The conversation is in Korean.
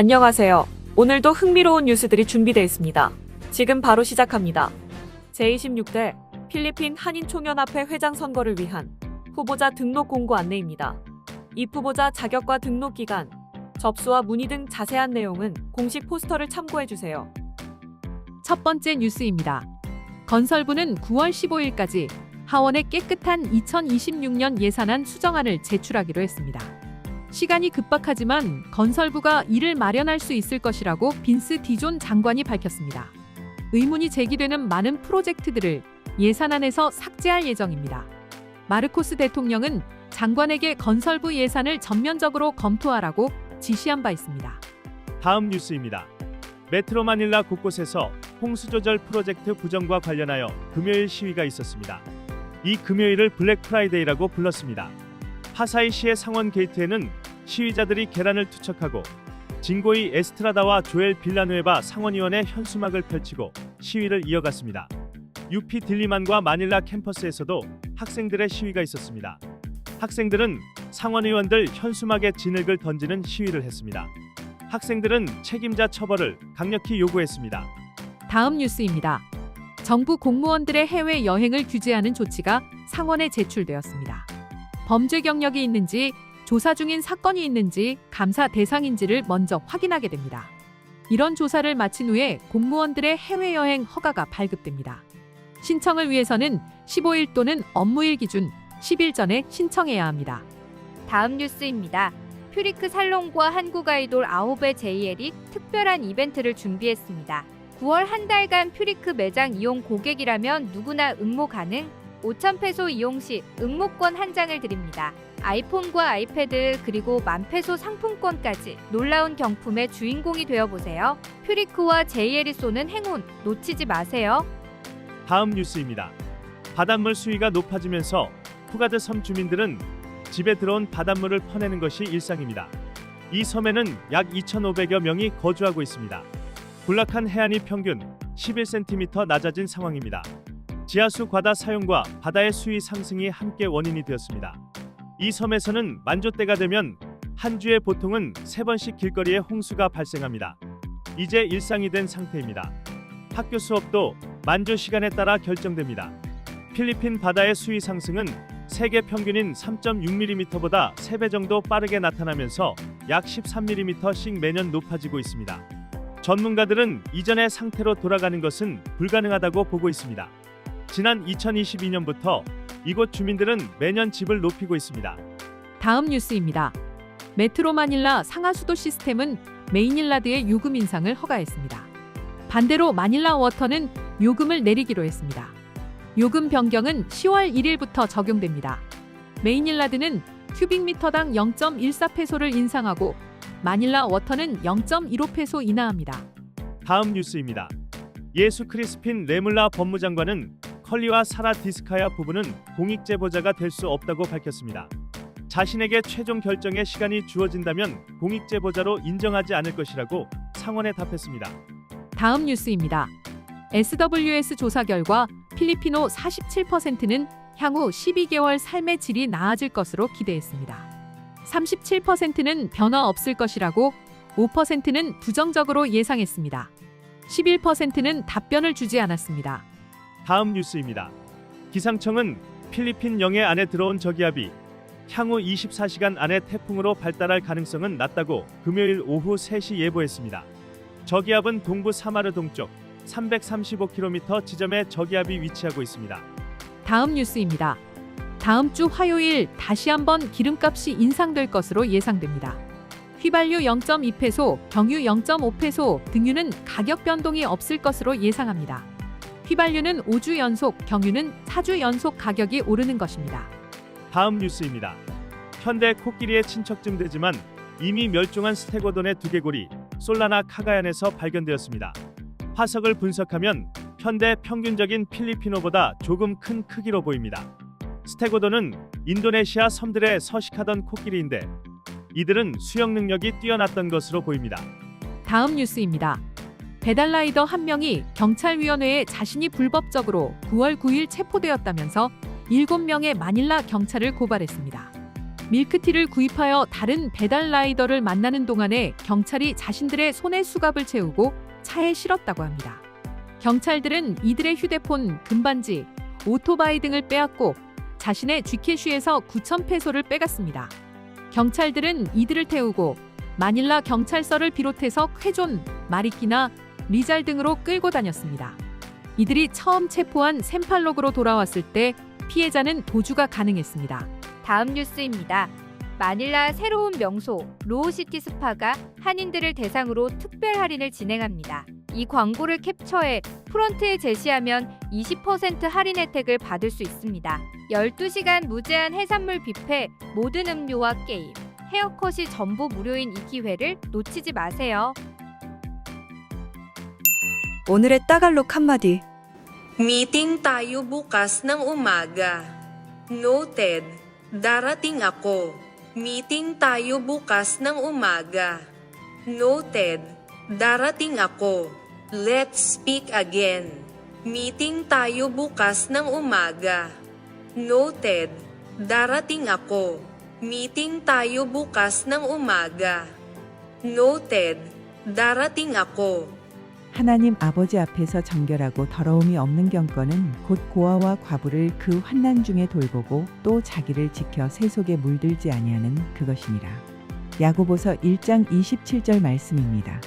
안녕하세요. 오늘도 흥미로운 뉴스들이 준비되어 있습니다. 지금 바로 시작합니다. 제26대 필리핀 한인총연합회 회장 선거를 위한 후보자 등록 공고 안내입니다. 이 후보자 자격과 등록 기간, 접수와 문의 등 자세한 내용은 공식 포스터를 참고해 주세요. 첫 번째 뉴스입니다. 건설부는 9월 15일까지 하원에 깨끗한 2026년 예산안 수정안을 제출하기로 했습니다. 시간이 급박하지만 건설부가 이를 마련할 수 있을 것이라고 빈스 디존 장관이 밝혔습니다. 의문이 제기되는 많은 프로젝트들을 예산안에서 삭제할 예정입니다. 마르코스 대통령은 장관에게 건설부 예산을 전면적으로 검토하라고 지시한 바 있습니다. 다음 뉴스입니다. 메트로 마닐라 곳곳에서 홍수 조절 프로젝트 부정과 관련하여 금요일 시위가 있었습니다. 이 금요일을 블랙 프라이데이라고 불렀습니다. 파사이시의 상원 게이트에는 시위자들이 계란을 투척하고 진고이 에스트라다와 조엘 빌라누에바 상원의원의 현수막을 펼치고 시위를 이어갔습니다. UP 딜리만과 마닐라 캠퍼스에서도 학생들의 시위가 있었습니다. 학생들은 상원의원들 현수막에 진흙을 던지는 시위를 했습니다. 학생들은 책임자 처벌을 강력히 요구했습니다. 다음 뉴스입니다. 정부 공무원들의 해외 여행을 규제하는 조치가 상원에 제출되었습니다. 범죄 경력이 있는지, 조사 중인 사건이 있는지, 감사 대상인지를 먼저 확인하게 됩니다. 이런 조사를 마친 후에 공무원들의 해외여행 허가가 발급됩니다. 신청을 위해서는 15일 또는 업무일 기준 10일 전에 신청해야 합니다. 다음 뉴스입니다. 퓨리크 살롱과 한국 아이돌 아홉의 JL이 특별한 이벤트를 준비했습니다. 9월 한 달간 퓨리크 매장 이용 고객이라면 누구나 응모 가능. 5,000페소 이용 시 응모권 한 장을 드립니다. 아이폰과 아이패드 그리고 만페소 상품권까지 놀라운 경품의 주인공이 되어 보세요. 퓨리크와 JL이 쏘는 행운 놓치지 마세요. 다음 뉴스입니다. 바닷물 수위가 높아지면서 푸가드 섬 주민들은 집에 들어온 바닷물을 퍼내는 것이 일상입니다. 이 섬에는 약 2,500여 명이 거주하고 있습니다. 군락한 해안이 평균 11cm 낮아진 상황입니다. 지하수 과다 사용과 바다의 수위 상승이 함께 원인이 되었습니다. 이 섬에서는 만조 때가 되면 한 주에 보통은 세 번씩 길거리에 홍수가 발생합니다. 이제 일상이 된 상태입니다. 학교 수업도 만조 시간에 따라 결정됩니다. 필리핀 바다의 수위 상승은 세계 평균인 3.6mm보다 3배 정도 빠르게 나타나면서 약 13mm씩 매년 높아지고 있습니다. 전문가들은 이전의 상태로 돌아가는 것은 불가능하다고 보고 있습니다. 지난 2022년부터 이곳 주민들은 매년 집을 높이고 있습니다. 다음 뉴스입니다. 메트로 마닐라 상하 수도 시스템은 메이닐라드의 요금 인상을 허가했습니다. 반대로 마닐라 워터는 요금을 내리기로 했습니다. 요금 변경은 10월 1일부터 적용됩니다. 메이닐라드는 큐빅미터당 0.14페소를 인상하고 마닐라 워터는 0.15페소 인하합니다. 다음 뉴스입니다. 예수 크리스핀 레물라 법무장관은 컬리와 사라 디스카야 부부는 공익 제보자가 될 수 없다고 밝혔습니다. 자신에게 최종 결정의 시간이 주어진다면 공익 제보자로 인정하지 않을 것이라고 상원에 답했습니다. 다음 뉴스입니다. SWS 조사 결과 필리피노 47%는 향후 12개월 삶의 질이 나아질 것으로 기대했습니다. 37%는 변화 없을 것이라고 5%는 부정적으로 예상했습니다. 11%는 답변을 주지 않았습니다. 다음 뉴스입니다. 기상청은 필리핀 영해 안에 들어온 저기압이 향후 24시간 안에 태풍으로 발달할 가능성은 낮다고 금요일 오후 3시 예보했습니다. 저기압은 동부 사마르 동쪽 335km 지점에 저기압이 위치하고 있습니다. 다음 뉴스입니다. 다음 주 화요일 다시 한번 기름값이 인상될 것으로 예상됩니다. 휘발유 0.2페소, 경유 0.5페소 등유는 가격 변동이 없을 것으로 예상합니다. 휘발유는 5주 연속, 경유는 4주 연속 가격이 오르는 것입니다. 다음 뉴스입니다. 현대 코끼리의 친척쯤 되지만 이미 멸종한 스테고돈의 두개골이 솔라나 카가얀에서 발견되었습니다. 화석을 분석하면 현대 평균적인 필리피노보다 조금 큰 크기로 보입니다. 스테고돈은 인도네시아 섬들에 서식하던 코끼리인데 이들은 수영 능력이 뛰어났던 것으로 보입니다. 다음 뉴스입니다. 배달라이더 한 명이 경찰위원회에 자신이 불법적으로 9월 9일 체포되었다면서 7명의 마닐라 경찰을 고발했습니다. 밀크티를 구입하여 다른 배달 라이더를 만나는 동안에 경찰이 자신들의 손에 수갑을 채우고 차에 실었다고 합니다. 경찰들은 이들의 휴대폰, 금반지, 오토바이 등을 빼앗고 자신의 쥐캐쉬에서 9천 페소를 빼갔습니다. 경찰들은 이들을 태우고 마닐라 경찰서를 비롯해서 쾌존, 마리키나, 리잘 등으로 끌고 다녔습니다. 이들이 처음 체포한 샘팔록으로 돌아왔을 때 피해자는 도주가 가능했습니다. 다음 뉴스입니다. 마닐라 새로운 명소 로우시티 스파가 한인들을 대상으로 특별 할인을 진행합니다. 이 광고를 캡처해 프런트에 제시하면 20% 할인 혜택을 받을 수 있습니다. 12시간 무제한 해산물 뷔페, 모든 음료와 게임, 헤어컷이 전부 무료인 이 기회를 놓치지 마세요. 오늘의 따갈록 한마디. Meeting tayo bukas ng umaga. Noted. Darating ako. Meeting tayo bukas ng umaga. Noted. Darating ako. Let's speak again. Meeting tayo bukas ng umaga. Noted. Darating ako. Meeting tayo bukas ng umaga. Noted. Darating ako. 하나님 아버지 앞에서 정결하고 더러움이 없는 경건은 곧 고아와 과부를 그 환난 중에 돌보고 또 자기를 지켜 세속에 물들지 아니하는 그것이니라. 야고보서 1장 27절 말씀입니다.